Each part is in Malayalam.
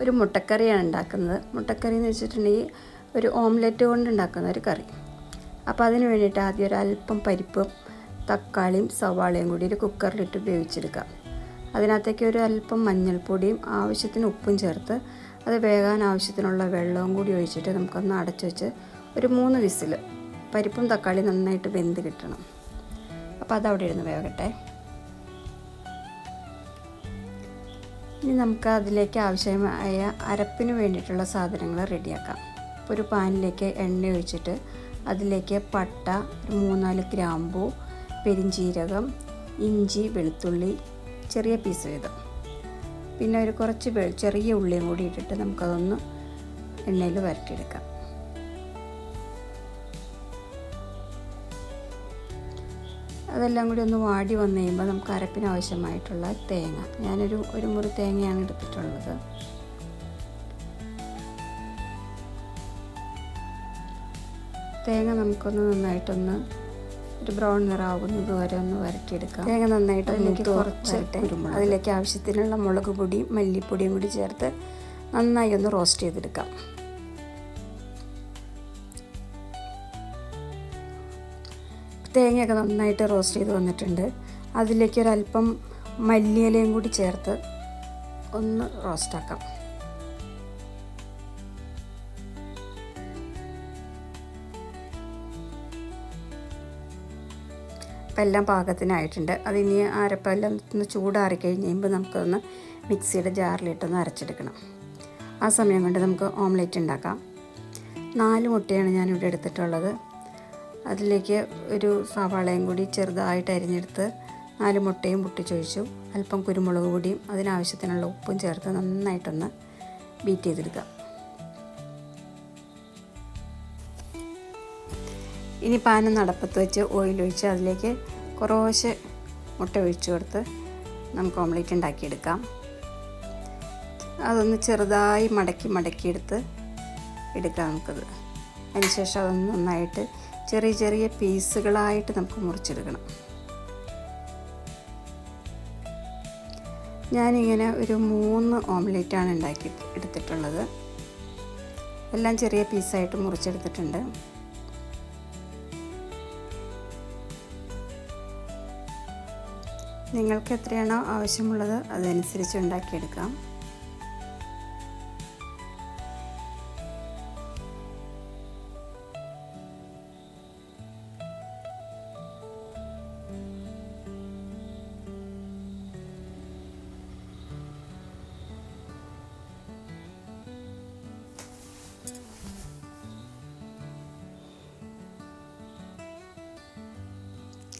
ഒരു മുട്ടക്കറിയാണ് ഉണ്ടാക്കുന്നത്. മുട്ടക്കറി എന്ന് വെച്ചിട്ടുണ്ടെങ്കിൽ ഒരു ഓംലെറ്റ് കൊണ്ട് ഉണ്ടാക്കുന്ന ഒരു കറി. അപ്പോൾ അതിന് വേണ്ടിയിട്ട് ആദ്യം ഒരു അല്പം പരിപ്പും തക്കാളിയും സവാളയും കൂടി ഒരു കുക്കറിലിട്ട് വേവിച്ചെടുക്കാം അതിനകത്തേക്ക് ഒരു അല്പം മഞ്ഞൾപ്പൊടിയും ആവശ്യത്തിന് ഉപ്പും ചേർത്ത് അത് വേകാൻ ആവശ്യത്തിനുള്ള വെള്ളവും കൂടി ഒഴിച്ചിട്ട് നമുക്കൊന്ന് അടച്ചു വെച്ച് ഒരു മൂന്ന് വിസിൽ പരിപ്പും തക്കാളിയും നന്നായിട്ട് വെന്ത് കിട്ടണം. അപ്പോൾ അതവിടെ ഇരുന്ന് വേകട്ടെ ഇനി നമുക്ക് അതിലേക്ക് ആവശ്യമായ അരപ്പിന് വേണ്ടിയിട്ടുള്ള സാധനങ്ങൾ റെഡിയാക്കാം. ഒരു പാനിലേക്ക് എണ്ണ ഒഴിച്ചിട്ട് അതിലേക്ക് പട്ട ഒരു മൂന്നാൽ ഗ്രാമ്പൂ പെരിഞ്ചീരകം ഇഞ്ചി വെളുത്തുള്ളി ചെറിയ പീസ് വീതം പിന്നെ ഒരു കുറച്ച് ചെറിയ ഉള്ളിയും കൂടി ഇട്ടിട്ട് നമുക്കതൊന്ന് എണ്ണയിൽ വരട്ടിയെടുക്കാം. അതെല്ലാം കൂടി ഒന്ന് വാടി വന്നു കഴിയുമ്പോൾ നമുക്ക് അരപ്പിന് ആവശ്യമായിട്ടുള്ള തേങ്ങ. ഞാനൊരു ഒരു മുറി തേങ്ങയാണ് എടുത്തിട്ടുള്ളത്. തേങ്ങ നമുക്കൊന്ന് നന്നായിട്ടൊന്ന് ഒരു ബ്രൗൺ നിറാവുന്നത് വരെ ഒന്ന് വരട്ടിയെടുക്കാം. തേങ്ങ നന്നായിട്ട് അതിലേക്ക് കുറച്ച് കുരുമുളക്. അതിലേക്ക് ആവശ്യത്തിനുള്ള മുളക് പൊടിയും മല്ലിപ്പൊടിയും കൂടി ചേർത്ത് നന്നായി ഒന്ന് റോസ്റ്റ് ചെയ്തെടുക്കാം. തേങ്ങയൊക്കെ നന്നായിട്ട് റോസ്റ്റ് ചെയ്ത് വന്നിട്ടുണ്ട്. അതിലേക്ക് ഒരല്പം മല്ലിയിലയും കൂടി ചേർത്ത് ഒന്ന് റോസ്റ്റാക്കാം. അപ്പം എല്ലാം പാകത്തിനായിട്ടുണ്ട്. അതിനി അരപ്പെല്ലാം ഒന്ന് ചൂടാറി കഴിഞ്ഞ് കഴിയുമ്പോൾ നമുക്കൊന്ന് മിക്സിയുടെ ജാറിലിട്ടൊന്ന് അരച്ചെടുക്കണം. ആ സമയം കൊണ്ട് നമുക്ക് ഓംലെറ്റ് ഉണ്ടാക്കാം. നാല് മുട്ടയാണ് ഞാനിവിടെ എടുത്തിട്ടുള്ളത്. അതിലേക്ക് ഒരു സവാളയും കൂടി ചെറുതായിട്ട് അരിഞ്ഞെടുത്ത് നാല് മുട്ടയും പൊട്ടിച്ചൊഴിച്ചു. അല്പം കുരുമുളക് പൊടിയും അതിനാവശ്യത്തിനുള്ള ഉപ്പും ചേർത്ത് നന്നായിട്ടൊന്ന് ബീറ്റ് ചെയ്തെടുക്കുക ഇനി പാനം നടപ്പത്ത് വെച്ച് ഓയിലൊഴിച്ച് അതിലേക്ക് കുറേശ്ശെ മുട്ട ഒഴിച്ചു കൊടുത്ത് നമുക്ക് ഓംലേറ്റ് ഉണ്ടാക്കിയെടുക്കാം. അതൊന്ന് ചെറുതായി മടക്കി മടക്കിയെടുത്ത് എടുക്കാം നമുക്കത്. അതിനുശേഷം അതൊന്ന് നന്നായിട്ട് ചെറിയ ചെറിയ പീസുകളായിട്ട് നമുക്ക് മുറിച്ചെടുക്കണം. ഞാനിങ്ങനെ ഒരു മൂന്ന് ഓംലെറ്റാണ് ഉണ്ടാക്കി എടുത്തിട്ടുള്ളത്. എല്ലാം ചെറിയ പീസായിട്ട് മുറിച്ചെടുത്തിട്ടുണ്ട്. നിങ്ങൾക്ക് എത്രയാണോ ആവശ്യമുള്ളത് അതനുസരിച്ച് ഉണ്ടാക്കിയെടുക്കാം.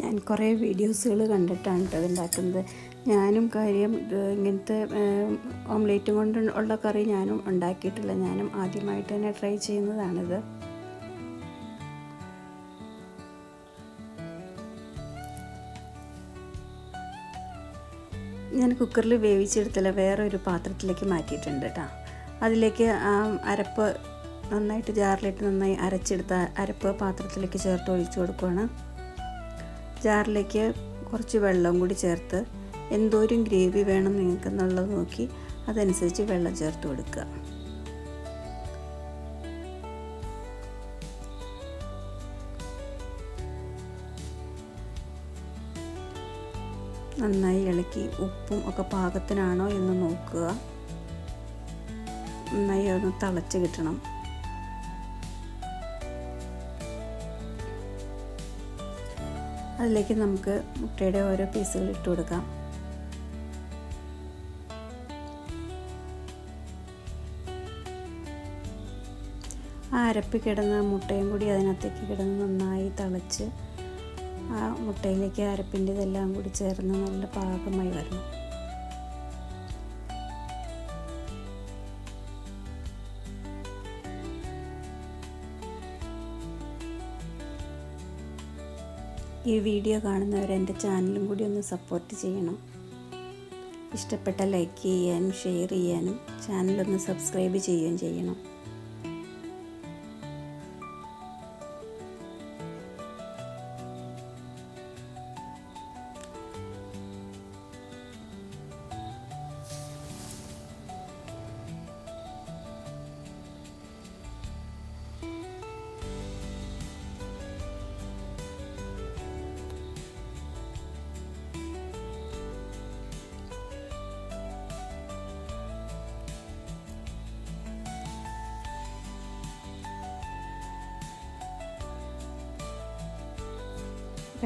ഞാൻ കുറേ വീഡിയോസുകൾ കണ്ടിട്ടാണ് കേട്ടോ ഇതുണ്ടാക്കുന്നത്. ഞാനും കാര്യം ഇങ്ങനത്തെ ഓംലേറ്റും കൊണ്ട് ഉള്ള കറി ഞാനും ഉണ്ടാക്കിയിട്ടില്ല. ഞാനും ആദ്യമായിട്ട് തന്നെ ട്രൈ ചെയ്യുന്നതാണിത്. ഞാൻ കുക്കറിൽ വേവിച്ചെടുത്തില്ല വേറെ ഒരു പാത്രത്തിലേക്ക് മാറ്റിയിട്ടുണ്ട് കേട്ടോ. അതിലേക്ക് അരപ്പ് നന്നായിട്ട് ജാറിലിട്ട് നന്നായി അരച്ചെടുത്ത അരപ്പ് പാത്രത്തിലേക്ക് ചേർത്ത് ഒഴിച്ചു കൊടുക്കുകയാണ് ജാറിലേക്ക് കുറച്ച് വെള്ളം കൂടി ചേർത്ത് എന്തോരും ഗ്രേവി വേണം നിങ്ങൾക്ക് എന്നുള്ളത് നോക്കി അതനുസരിച്ച് വെള്ളം ചേർത്ത് കൊടുക്കുക. നന്നായി ഇളക്കി ഉപ്പും ഒക്കെ പാകത്തിനാണോ എന്ന് നോക്കുക. നന്നായി ഒന്ന് തിളച്ച് കിട്ടണം. അതിലേക്ക് നമുക്ക് മുട്ടയുടെ ഓരോ പീസുകൾ ഇട്ട് കൊടുക്കാം. ആ അരപ്പി കിടന്ന മുട്ടയും കൂടി അതിനകത്തേക്ക് കിടന്ന് നന്നായി തിളച്ച് ആ മുട്ടയിലേക്ക് അരപ്പിന്റെ ഇതെല്ലാം കൂടി ചേർന്ന് നല്ല പാകമായി വരണം. ഈ വീഡിയോ കാണുന്നവർ എന്റെ ചാനലും കൂടി ഒന്ന് സപ്പോർട്ട് ചെയ്യണം. ഇഷ്ടപ്പെട്ട ലൈക്ക് ചെയ്യാനും ഷെയർ ചെയ്യാനും ചാനലൊന്ന് സബ്സ്ക്രൈബ് ചെയ്യുകയും ചെയ്യണം.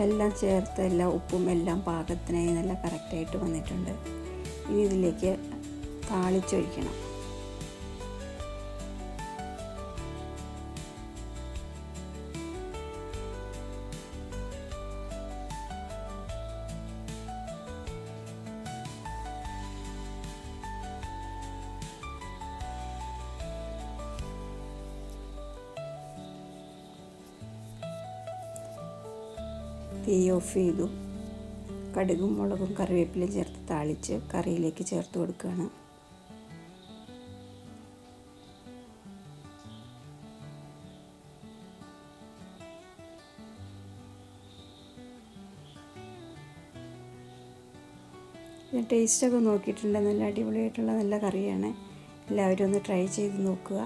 എല്ലാം ചേർത്ത് എല്ലാം ഉപ്പും എല്ലാം പാകത്തിനായി നല്ല കറക്റ്റായിട്ട് വന്നിട്ടുണ്ട്. ഇനി ഇതിലേക്ക് താളിച്ചൊഴിക്കണം. തീ ഓഫ് ചെയ്തു കടുകും മുളകും കറിവേപ്പിലയും ചേർത്ത് താളിച്ച് കറിയിലേക്ക് ചേർത്ത് കൊടുക്കുകയാണ്. ടേസ്റ്റൊക്കെ നോക്കിയിട്ടുണ്ട്. നല്ല അടിപൊളിയായിട്ടുള്ള നല്ല കറിയാണ്. എല്ലാവരും ഒന്ന് ട്രൈ ചെയ്ത് നോക്കുക.